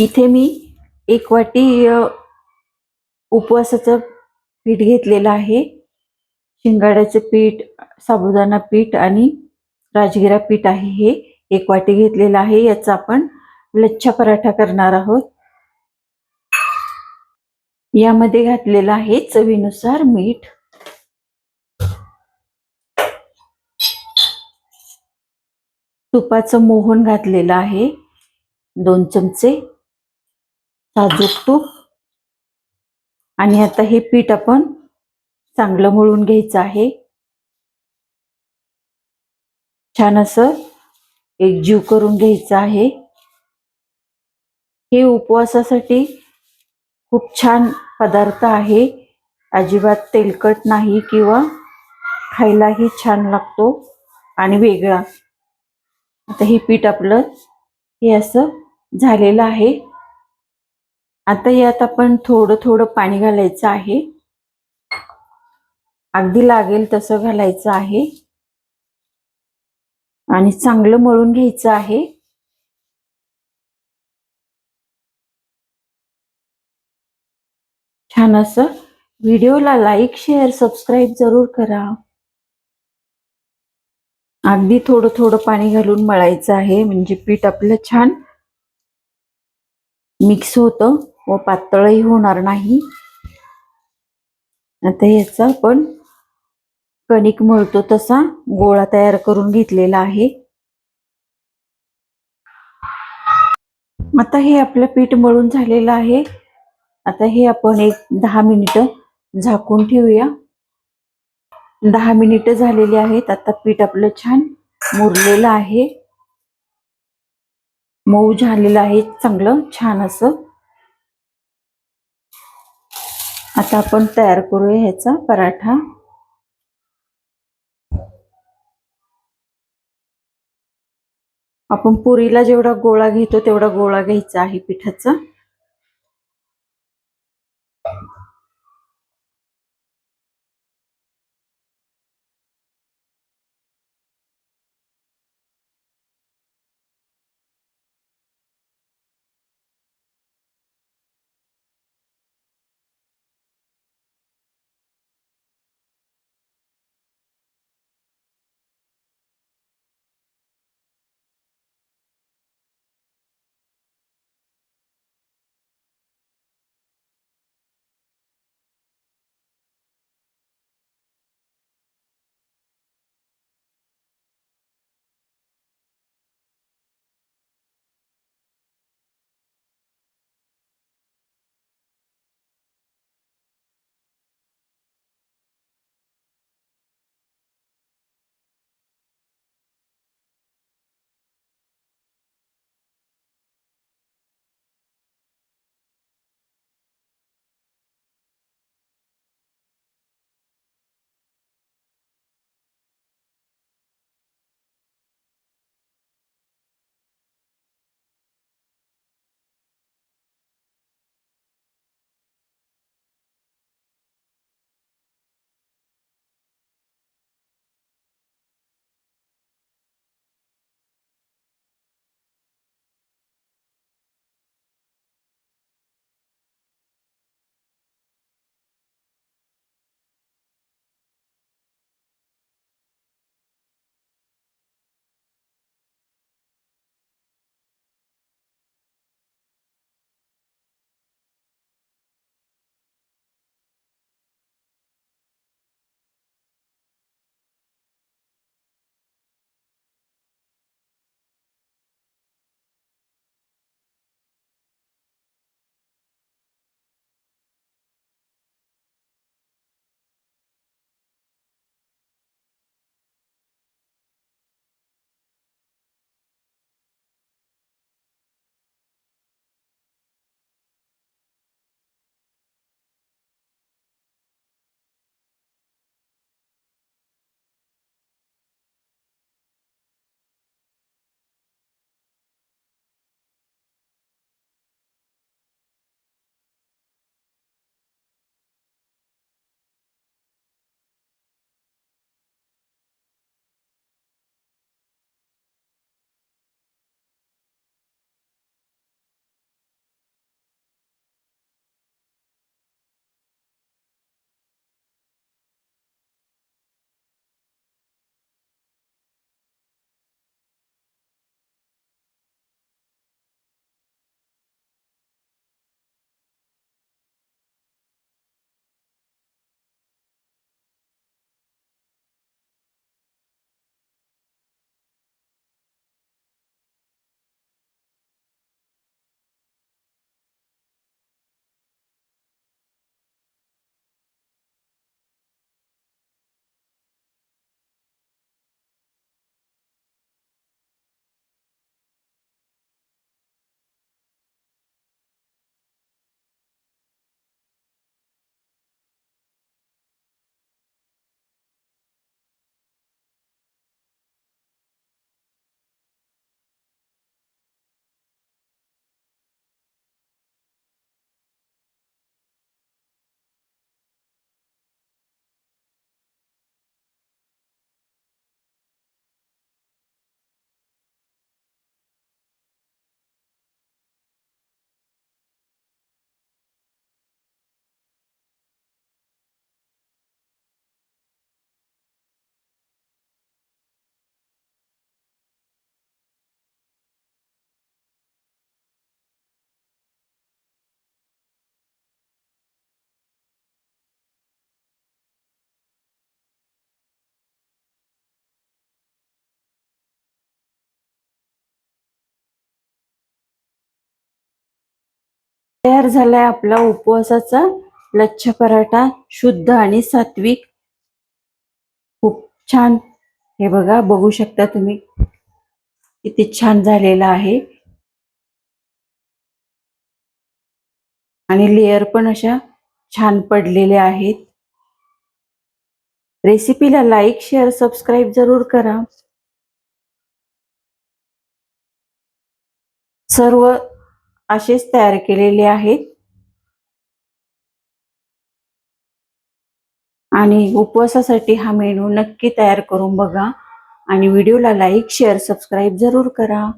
इथे मी एक वाटी उपवासाचं पीठ घेतलेलं आहे. शिंगाड्याचं पीठ साबुदाणा पीठ आणि राजगिरा पीठ आहे हे एक वाटी घेतलेलं आहे. याचा आपण लच्छा पराठा करणार आहोत. यामध्ये घातलेलं आहे चवीनुसार मीठ. तुपाचं मोहन घातलेलं आहे दोन चमचे. साजूक तूप आणि आता हे पीठ आपण चांगलं मळून घ्यायचं आहे. छान असं एक जीव करून घ्यायचं आहे. हे उपवासासाठी खूप छान पदार्थ आहे. अजिबात तेलकट नाही किंवा खायलाही छान लागतो आणि वेगळा. आता हे पीठ आपलं हे असं झालेलं आहे. आता यात आपण थोडं थोडं पाणी घालायचं आहे. अगदी लागेल तसं घालायचं आहे. आणि चांगलं मळून घ्यायचं आहे. छान असं व्हिडिओला लाईक शेअर सबस्क्राईब जरूर करा. अगदी थोडं थोडं पाणी घालून मळायचं आहे. म्हणजे पीठ आपलं छान मिक्स होतं व पातळही होणार नाही. आता याचा आपण कणिक मळतो तसा गोळा तयार करून घेतलेला आहे. आता हे आपलं पीठ मळून झालेलं आहे. आता हे आपण एक दहा मिनिटं झाकून ठेवूया. दहा मिनिटं झालेली आहेत. आता पीठ आपलं छान मुरलेलं आहे. मऊ झालेलं आहे चांगलं छान असं. आता आपण तयार करूया ह्याचा पराठा. आपण पुरीला जेवढा गोळा घेतो तेवढा गोळा घ्यायचा आहे पिठाचा. तयार झालाय आपला उपवासाचा लच्छा पराठा शुद्ध आणि सात्विक. खूप छान. हे बघा बघू शकता तुम्ही. किती छान झालेला आहे. आणि लेअर पण अशा छान पडलेल्या आहेत. रेसिपीला लाईक शेअर सबस्क्राईब जरूर करा. सर्व असेच तयार केलेले आहेत. आणि उपवासासाठी हा मेनू नक्की तयार करून बघा. आणि व्हिडिओला लाईक शेअर सबस्क्राईब जरूर करा.